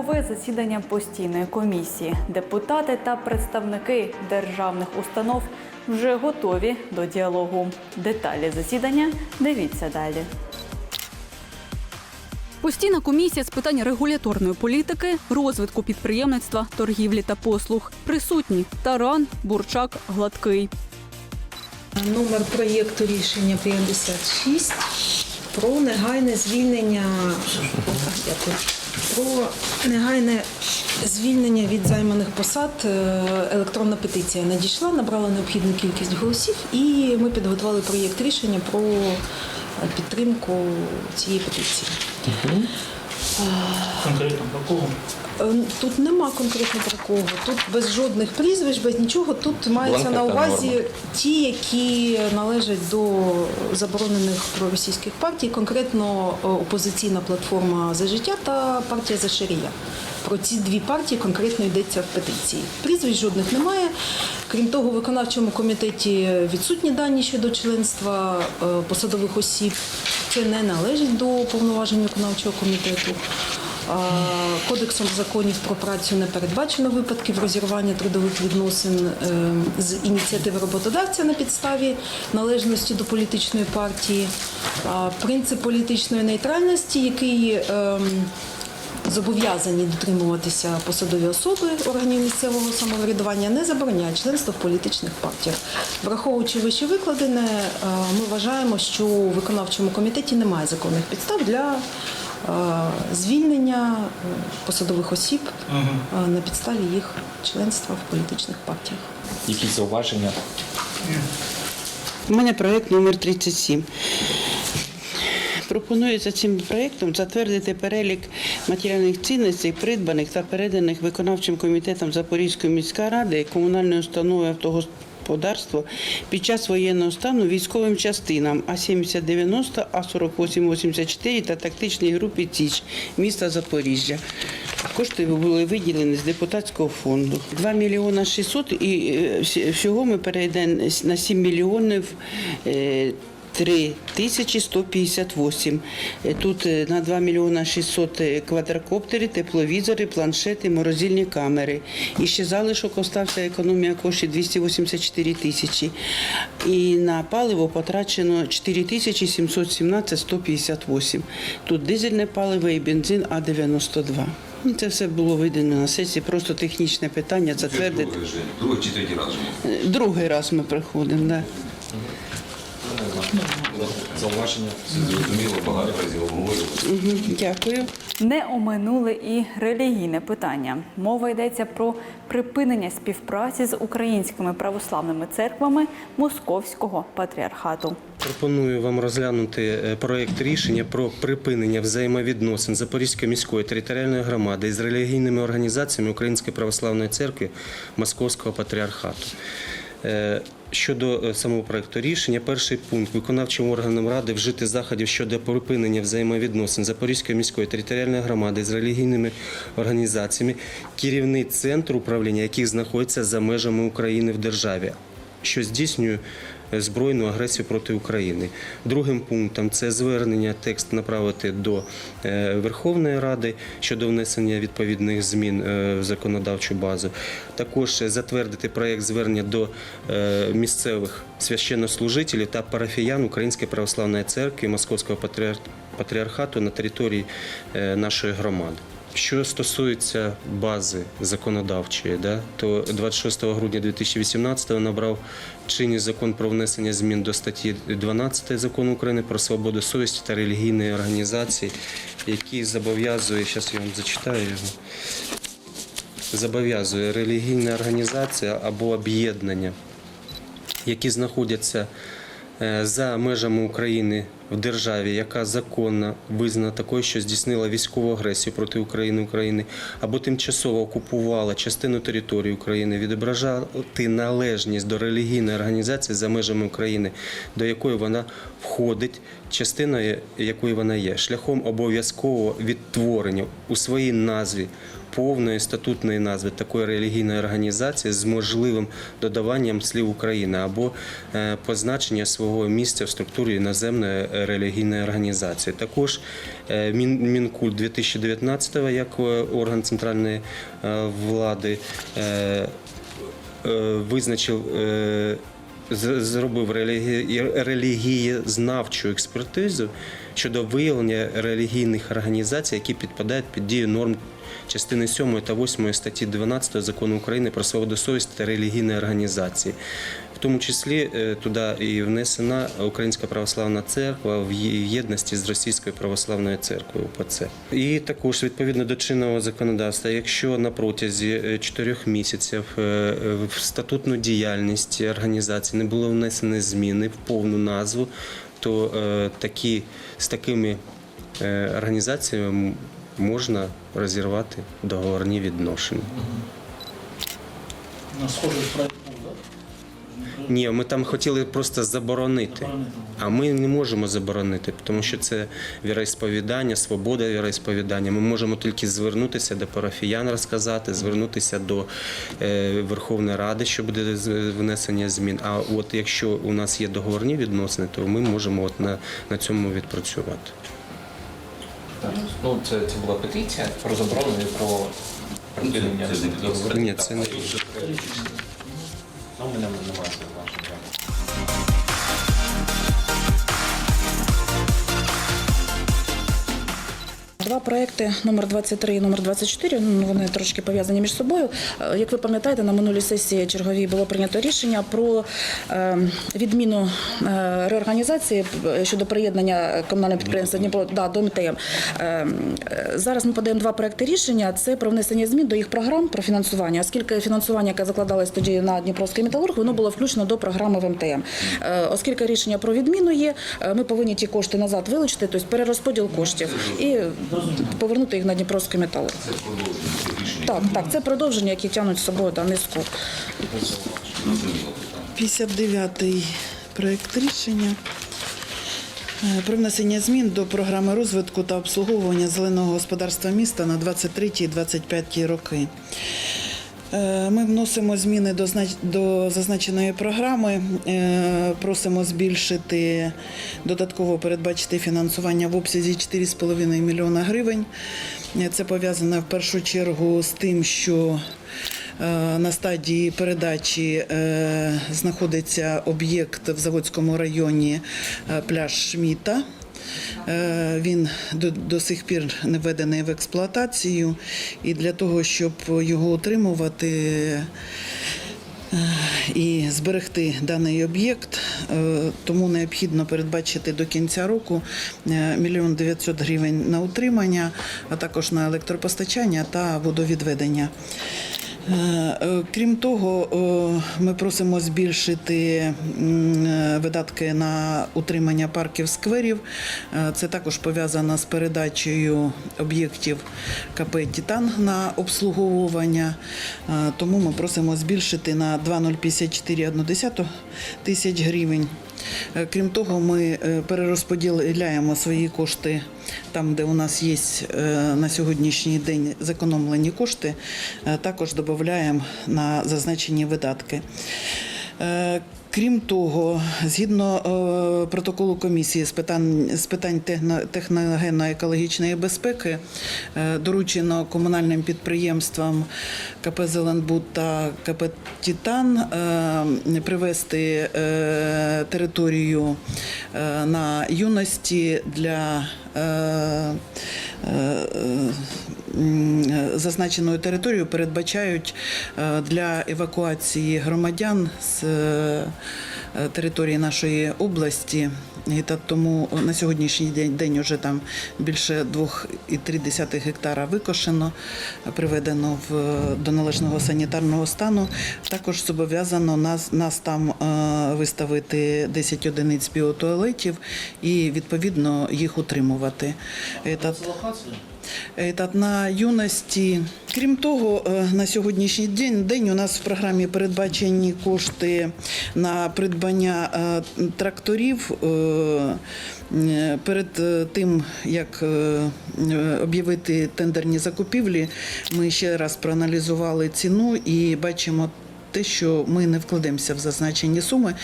Чергове засідання постійної комісії. Депутати та представники державних установ вже готові до діалогу. Деталі засідання дивіться далі. Постійна комісія з питань регуляторної політики, розвитку підприємництва, торгівлі та послуг. Присутні Таран, Бурчак, Гладкий. Номер проєкту рішення 56 про негайне звільнення дякую, про негайне звільнення від займаних посад. Е, Електронна петиція надійшла, набрала необхідну кількість голосів, і ми підготували проєкт рішення про е, підтримку цієї петиції. Конкретно про кого? Е, Тут нема конкретно про кого. Тут без жодних прізвищ, без нічого. Тут мається на увазі норма. ті, які належать до заборонених проросійських партій, конкретно е, опозиційна платформа за життя та партія за шарія. Про ці дві партії конкретно йдеться в петиції. Прізвищ жодних немає. Крім того, в виконавчому комітеті відсутні дані щодо членства е, посадових осіб. Це не належить до повноважень виконавчого комітету. Кодексом законів про працю не передбачено випадків розірвання трудових відносин е, з ініціативи роботодавця на підставі належності до політичної партії. Принцип політичної нейтральності, який ем, зобов'язані дотримуватися посадові особи органів місцевого самоврядування, не забороняє членство в політичних партіях. Враховуючи вище викладене, е, ми вважаємо, що у виконавчому комітеті немає законних підстав для звільнення е, посадових осіб е, на підставі їх членства в політичних партіях. Якісь зауваження? У мене проєкт номер 37. Пропонується цим проєктом затвердити перелік матеріальних цінностей, придбаних та переданих виконавчим комітетом Запорізької міської ради комунальної установи автогосподарство під час воєнного стану військовим частинам А-7090, А-4884 та тактичній групі ТІЧ міста Запоріжжя. Кошти були виділені з депутатського фонду. 2 мільйона 600 і е, всього ми перейдемо на 7 мільйонів е, 3 158. Е, Тут е, на 2 мільйона 600 е, квадрокоптери, тепловізори, планшети, морозильні камери. І ще залишок остався економія коштів 284 тисячі. І на паливо потрачено 4 тисячі 717 158. Тут дизельне паливо і бензин А92. Ну, Це все було видано на сесії, просто технічне питання затвердити. Другий чи третій раз. Другий раз ми приходимо. Да. Зауваження? Зрозуміло, багато разів обговорювали. Дякую. Не оминули і релігійне питання. Мова йдеться про припинення співпраці з українськими православними церквами Московського патріархату. Пропоную вам розглянути е, проект рішення про припинення взаємовідносин Запорізької міської територіальної громади з релігійними організаціями Української православної церкви Московського патріархату. Щодо е, самого проекту рішення, перший пункт. Виконавчим органам ради вжити заходів щодо припинення взаємовідносин Запорізької міської територіальної громади з релігійними організаціями, керівний центр управління яких знаходиться за межами України в державі, що здійснює збройну агресію проти України. Другим пунктом це звернення текст направити до е, Верховної Ради щодо внесення відповідних змін е, в законодавчу базу. Також затвердити проєкт звернення до е, місцевих священнослужителів та парафіян Української православної церкви Московського патріархату на території нашої громади. Що стосується бази законодавчої, да, то 26 грудня 2018 набрав чинність закон про внесення змін до статті 12 закону України про свободу совісті та релігійної організації, який зобов'язує, зараз я вам зачитаю його, зобов'язує релігійна організація або об'єднання, які знаходяться е, за межами України в державі, яка законно визнана такою, що здійснила військову агресію проти України України, або тимчасово окупувала частину території України, відображати належність до релігійної організації за межами України, до якої вона входить, частиною якої вона є, шляхом обов'язкового відтворення у своїй назві повної статутної назви такої релігійної організації з можливим додаванням слів України або е, позначення свого місця в структурі іноземної релігійної організації. Також е, Мін- Мінкульт 2019 як е, орган центральної влади визначив. Зробив релігі- релігієзнавчу експертизу щодо виявлення релігійних організацій, які підпадають під дію норм частини 7 та 8 статті 12 закону України про свободу совісті та релігійні організації. Тому числі е, туди і внесена Українська православна церква в єдності з Російською православною церквою УПЦ. І також відповідно до чинного законодавства, якщо на протязі е, чотирьох місяців е, в статутну діяльність організації не було внесені зміни в повну назву, то такі з такими організаціями можна розірвати договорні відношення. На Ні, ми там хотіли просто заборонити. А ми не можемо заборонити, тому що це віроісповідання, свобода віроісповідання. Ми можемо тільки звернутися до парафіян, розказати, звернутися до е, Верховної Ради, що буде з- внесення змін. А от якщо у нас є договорні відносини, то ми можемо от на, на цьому відпрацювати. Ну, це, це була петиція про заборону і про припинення Це ж не петиція. договору. Ні, це не Ну, мене немає зауважень. Два проекти номер 23 і номер 24, ну, вони трошки пов'язані між собою. Е, Як ви пам'ятаєте, на минулій сесії черговій було прийнято рішення про е, відміну е, реорганізації щодо приєднання комунального підприємства Дніпро да, до МТМ. Зараз ми подаємо два проекти рішення. Це про внесення змін до їх програм про фінансування, оскільки фінансування, яке закладалось тоді на Дніпровський металург, воно було включено до програми в МТМ. Оскільки рішення про відміну є, ми повинні ті кошти назад вилучити, тобто перерозподіл коштів і повернути їх на Дніпровські метали. Це продовження. Так, так, це продовження, які тягнуть з собою да, низку. 59-й проєкт рішення е, про внесення змін до програми розвитку та обслуговування зеленого господарства міста на 23-25 роки. Е, Ми вносимо зміни до, знач- зазначеної програми, Е, просимо збільшити, додатково передбачити фінансування в обсязі 4,5 мільйона гривень. Е, Це пов'язано в першу чергу з тим, що На стадії передачі знаходиться об'єкт в Заводському районі пляж Шміта. Е, Він до, до сих пір не введений в експлуатацію, і для того, щоб його утримувати е, і зберегти даний об'єкт, е, тому необхідно передбачити до кінця року мільйон 900 гривень на утримання, а також на електропостачання та водовідведення. Е, е, Крім того, е, ми просимо збільшити видатки на утримання парків скверів. Це також пов'язано з передачею об'єктів КП Титан на обслуговування. Тому ми просимо збільшити на 2,054,1 тисяч гривень. Е, Крім того, ми е, перерозподіляємо свої кошти там, де у нас є е, на сьогоднішній день зекономлені кошти, також додаємо на зазначені видатки. Крім того, згідно е, протоколу комісії з питань з питань техногенно-екологічної безпеки, е, доручено комунальним підприємствам КП Зеленбуд та КП Титан е, привести територію на юності для зазначеною територією передбачають е, для евакуації громадян з е, території нашої області. І тому на сьогоднішній день, день вже там більше 2,3 гектара викошено, приведено в, до належного санітарного стану. Також зобов'язано нас, нас там е, виставити 10 одиниць біотуалетів і відповідно їх утримувати. Е, Це локація? На юності. Крім того, е, на сьогоднішній день, день у нас в програмі передбачені кошти на придбання е, тракторів. Е, Перед тим, як об'явити тендерні закупівлі, ми ще раз проаналізували ціну і бачимо те, що ми не вкладемося в зазначені суми,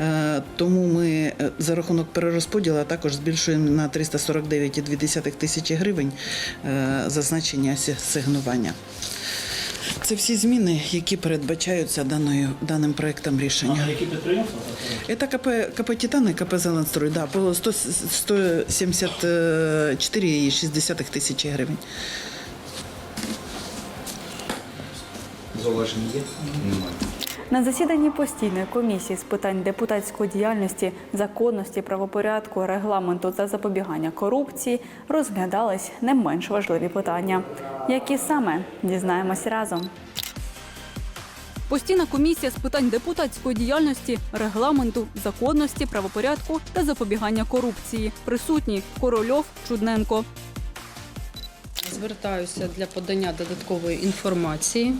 е, тому ми е, за рахунок перерозподілу також збільшуємо на 349,2 тисячі гривень е, зазначення асигнування. Це всі зміни, які передбачаються даною, даним проектом рішення. А які підприємства? Це КП, КП «Титан» і КП «Зеленстрой», да, по 174,6 тисячі гривень. Зауваження є? Немає. На засіданні постійної комісії з питань депутатської діяльності, законності, правопорядку, регламенту та запобігання корупції розглядались не менш важливі питання. Які саме дізнаємось разом. Постійна комісія з питань депутатської діяльності, регламенту, законності, правопорядку та запобігання корупції. Присутні Корольов, Чудненко. Звертаюся для подання додаткової інформації.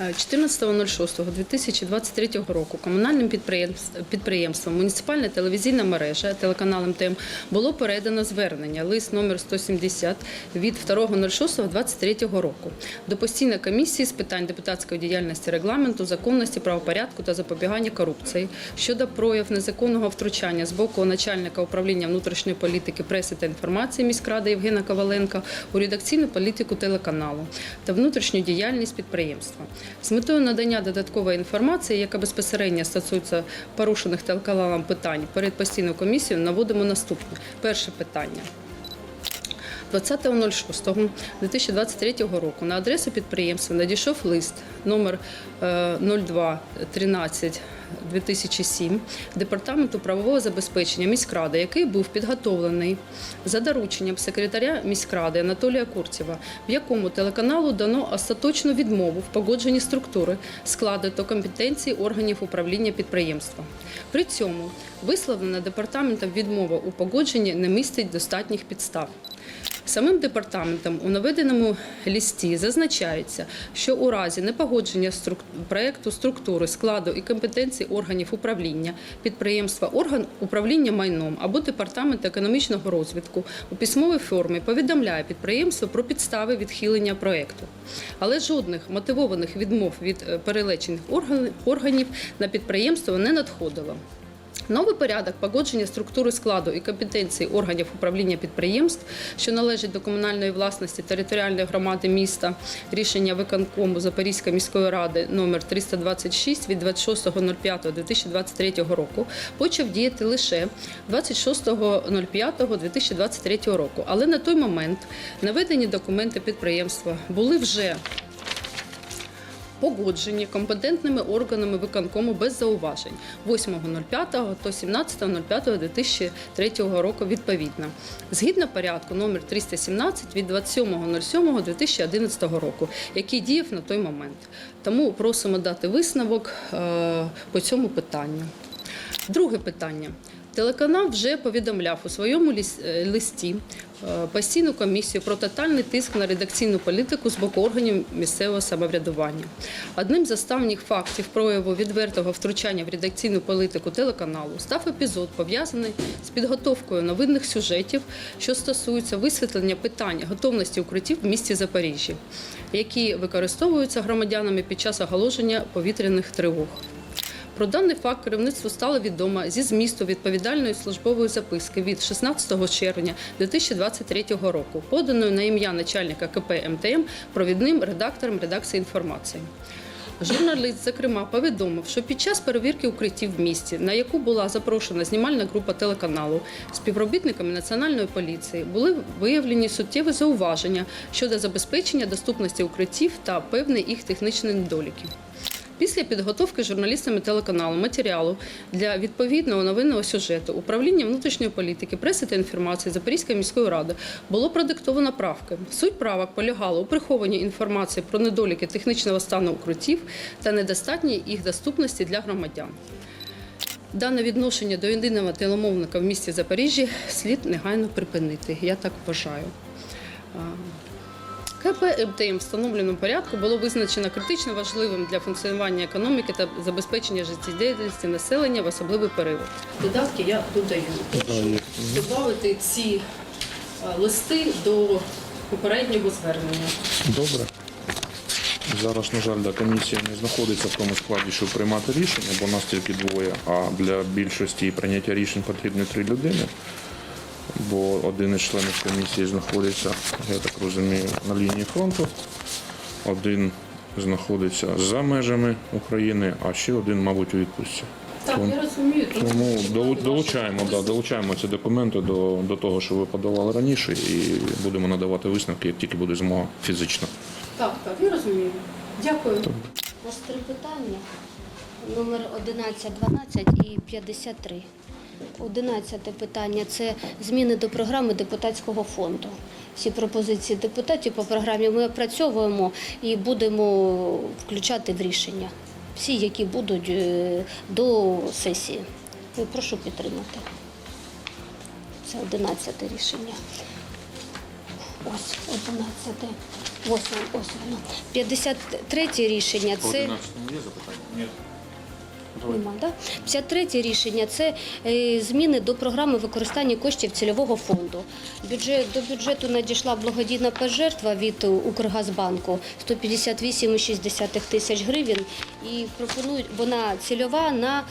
14.06.2023 року комунальним підприємств- підприємством муніципальна телевізійна мережа телеканал МТМ було передано звернення лист номер 170 від 2.06.23 року до постійної комісії з питань депутатської діяльності, регламенту, законності, правопорядку та запобігання корупції щодо прояв незаконного втручання з боку начальника управління внутрішньої політики, преси та інформації міськради Євгена Коваленка у редакційну політику телеканалу та внутрішню діяльність підприємства з метою надання додаткової інформації, яка безпосередньо стосується порушених телеканалом питань перед постійною комісією, наводимо наступне. Перше питання. 20.06.2023 року на адресу підприємства надійшов лист номер е, 0213 2007 Департаменту правового забезпечення міськради, який був підготовлений за дорученням секретаря міськради Анатолія Курцєва, в якому телеканалу дано остаточну відмову в погодженні структури, складу та компетенції органів управління підприємства. При цьому висловлена департаментом відмова у погодженні не містить достатніх підстав. Самим департаментом у наведеному лісті зазначається, що у разі непогодження струк... проекту структури, складу і компетенції органів управління підприємства, орган управління майном або департамент економічного розвитку у письмовій формі повідомляє підприємство про підстави відхилення проекту. Але жодних мотивованих відмов від е, перелечених орган- органів на підприємство не надходило. Новий порядок погодження структури складу і компетенції органів управління підприємств, що належать до комунальної власності територіальної громади міста, рішення виконкому Запорізької міської ради номер 326 від 26.05.2023 року, почав діяти лише 26.05.2023 року. Але на той момент наведені документи підприємства були вже погоджені компетентними органами виконкому без зауважень 8.05 та 17.05.2003 року відповідно. Згідно порядку номер 317 від 27.07.2011 року, який діяв на той момент. Тому просимо дати висновок е, по цьому питанню. Друге питання. Телеканал вже повідомляв у своєму е, листі постійну комісію про тотальний тиск на редакційну політику з боку органів місцевого самоврядування. Одним з останніх фактів прояву відвертого втручання в редакційну політику телеканалу став епізод, пов'язаний з підготовкою новинних сюжетів, що стосуються висвітлення питання готовності укриттів в місті Запоріжжі, які використовуються громадянами під час оголошення повітряних тривог. Про даний факт керівництву стало відомо зі змісту відповідальної службової записки від 16 червня 2023 року, поданої на ім'я начальника КП МТМ провідним редактором редакції інформації. Журналіст, зокрема, повідомив, що під час перевірки укриттів в місті, на яку була запрошена знімальна група телеканалу, співробітниками національної поліції були виявлені суттєві зауваження щодо забезпечення доступності укриттів та певні їх технічні недоліки. Після підготовки журналістами телеканалу матеріалу для відповідного новинного сюжету управління внутрішньої політики, преси та інформації Запорізької міської ради було продиктовано правки. Суть правок полягала у прихованні інформації про недоліки технічного стану укриттів та недостатньої їх доступності для громадян. дане відношення до єдиного телемовника в місті Запоріжжі слід негайно припинити. Я так вважаю. А, КП МТМ в встановленому порядку було визначено критично важливим для функціонування економіки та забезпечення життєдіяльності населення в особливий період. Додатки я додаю. Додати ці е, листи до попереднього звернення. Добре. Зараз, на жаль, да, комісія не знаходиться в тому складі, щоб приймати рішення, бо нас тільки двоє, а для більшості прийняття рішень потрібно три людини. Бо один із членів комісії знаходиться, я так розумію, на лінії фронту, один знаходиться за межами України, а ще один, мабуть, у відпустці. Так, Тому- я розумію. Тому долучаємо, да, долучаємо ці документи до, до того, що ви подавали раніше, і будемо надавати висновки, як тільки буде змога фізично. Так, так, я розумію. Дякую. У нас три питання. Номер 11, 12 і 53. Одинадцяте питання це зміни до програми депутатського фонду. Всі пропозиції депутатів по програмі ми опрацьовуємо і будемо включати в рішення. Всі, які будуть е, до сесії. Прошу підтримати. Це одинадцяте рішення. Ось, одинадцяте. Ось, ось воно. 53 рішення це. є запитання? Ні. Нема, да? 53 рішення це е, зміни до програми використання коштів цільового фонду. Бюджет, до бюджету надійшла благодійна пожертва від Укргазбанку 158,6 тисяч гривень. І пропонують вона цільова на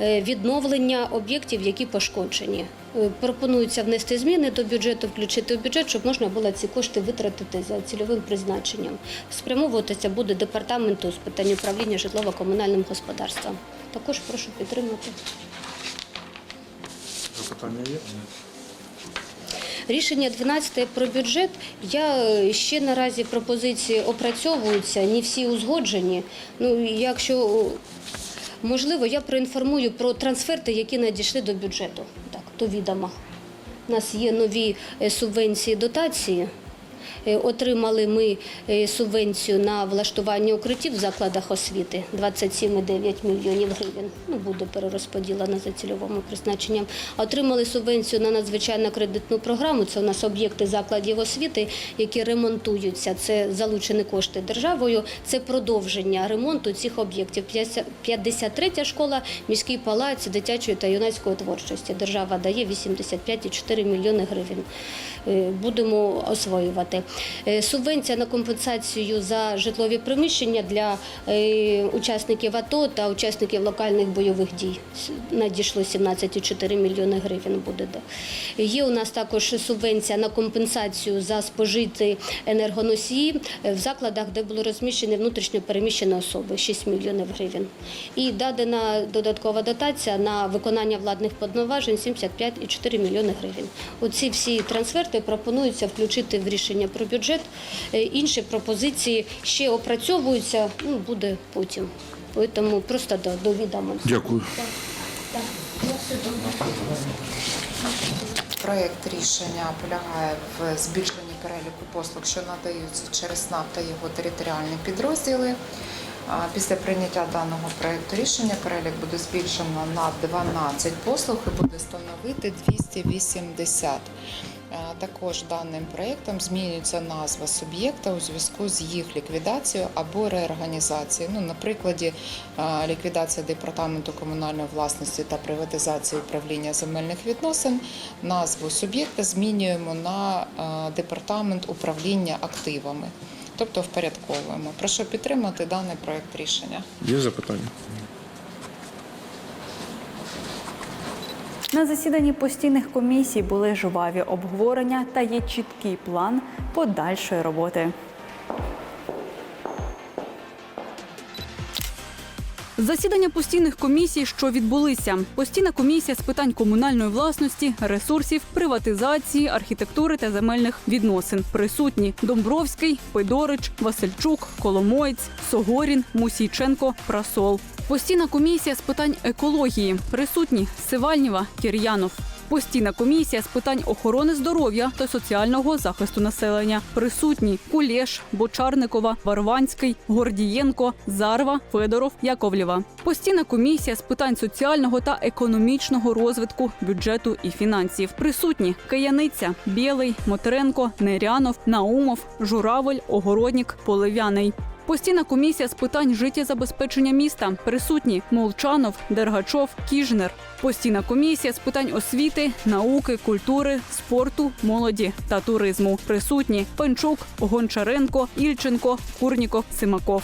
е, відновлення об'єктів, які пошкоджені. Е, Пропонується внести зміни до бюджету, включити в бюджет, щоб можна було ці кошти витратити за цільовим призначенням. Спрямовуватися буде департаменту з питань управління житлово-комунальним господарством. Також прошу підтримати. Запитання є? Рішення 12 про бюджет. Я е, ще наразі пропозиції опрацьовуються, не всі узгоджені. Ну, якщо можливо, я проінформую про трансферти, які надійшли до бюджету. До відома. У нас є нові е, субвенції дотації. Е, Отримали ми е, субвенцію на влаштування укриттів в закладах освіти 27,9 мільйонів гривень. Ну, буде перерозподілена за цільовим призначенням. Отримали субвенцію на надзвичайну кредитну програму. Це у нас об'єкти закладів освіти, які ремонтуються. Це залучені кошти державою. Це продовження ремонту цих об'єктів. 53 школа, міський палац дитячої та юнацької творчості. Держава дає 85,4 мільйони гривень. Е, Будемо освоювати. Е, Субвенція на компенсацію за житлові приміщення для е, учасників АТО та учасників локальних бойових дій надійшло 17,4 мільйони гривень. Буде. Є у нас також субвенція на компенсацію за спожиті енергоносії е, в закладах, де були розміщені внутрішньо переміщені особи 6 мільйонів гривень. І дадена додаткова дотація на виконання владних повноважень 75,4 мільйони гривень. Оці всі трансферти пропонуються включити в рішення про бюджет. Е, Інші пропозиції ще опрацьовуються, ну, буде потім. Тому просто до, до відома. Дякую. Проєкт рішення полягає в збільшенні переліку послуг, що надаються через НАП та його територіальні підрозділи. Після прийняття даного проєкту рішення перелік буде збільшено на 12 послуг і буде становити 280. Також даним проєктом змінюється назва суб'єкта у зв'язку з їх ліквідацією або реорганізацією. Ну, на прикладі ліквідація департаменту комунальної власності та приватизації управління земельних відносин. Назву суб'єкта змінюємо на департамент управління активами, тобто впорядковуємо. Прошу підтримати даний проєкт рішення. Є запитання? На засіданні постійних комісій були жваві обговорення та є чіткий план подальшої роботи. Засідання постійних комісій, що відбулися. Постійна комісія з питань комунальної власності, ресурсів, приватизації, архітектури та земельних відносин. Присутні Домбровський, Пидорич, Васильчук, Коломоєць, Согорін, Мусійченко, Прасол. Постійна комісія з питань екології. Присутні Сивальніва, Кір'янов. Постійна комісія з питань охорони здоров'я та соціального захисту населення. Присутні Кулєш, Бочарникова, Варванський, Гордієнко, Зарва, Федоров, Яковлєва. Постійна комісія з питань соціального та економічного розвитку, бюджету і фінансів. Присутні Кияниця, Білий, Мотренко, Нерянов, Наумов, Журавель, Огороднік, Поливяний. Постійна комісія з питань життєзабезпечення міста присутні Молчанов, Дергачов, Кіжнер. Постійна комісія з питань освіти, науки, культури, спорту, молоді та туризму. Присутні Пенчук, Гончаренко, Ільченко, Курніков, Симаков.